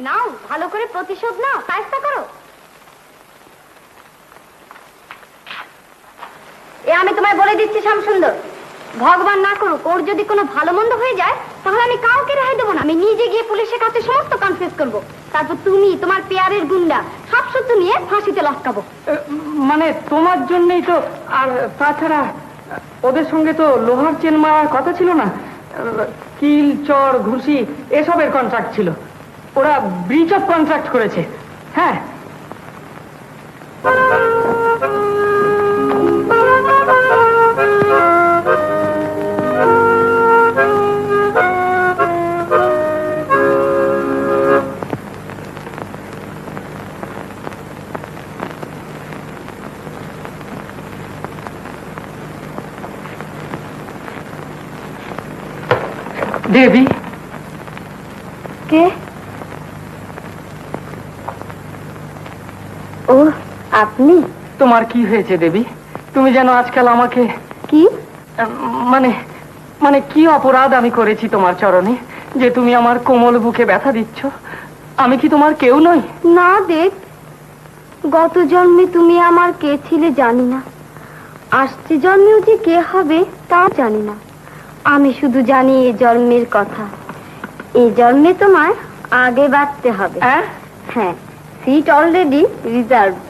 নাও, ভালো করে প্রতিশোধ নাও চেষ্টা করো। এ আমি তোমায় বলে দিচ্ছি, শ্যামসুন্দর। ভগবান না করুক, ওর যদি কোনো ভালো মন্দ হয়ে যায়, তাহলে আমি কাউকে রেহাই দেবো না। আমি নিজে গিয়ে পুলিশের কাছে সমস্ত কনফিউজ করব। তারপর তুমি, তোমার পেয়ারের গুন্ডা, সব সত্য নিয়ে ফাঁসিতে লটকাবো। মানে তোমার জন্যই তো, আর তাছাড়া, ওদের সঙ্গে তো লোহার চেন মারার কথা ছিল না? কিল, চর, ঘুষি, এসবের কন্ট্রাক্ট ছিল। ওরা ব্রিচ অফ কন্ট্রাক্ট করেছে। হ্যাঁ। দেবী। কে? ও আপনি? তোমার কি হয়েছে দেবী? তুমি যেন আজকাল আমাকে কি? মানে মানে কি অপরাধ আমি করেছি তোমার চরণে যে তুমি আমার কোমল বুকে ব্যথা দিচ্ছ? আমি কি তোমার কেউ নই? না দেখ গত জন্মে তুমি আমার কে ছিলে জানি না। আসছে জন্মেও যে কে হবে তা জানি না। আমি শুধু জানি এ জন্মের কথা। এই জন্মে তোমার আগে বাড়তে হবে। হ্যাঁ? হ্যাঁ। Seat already reserved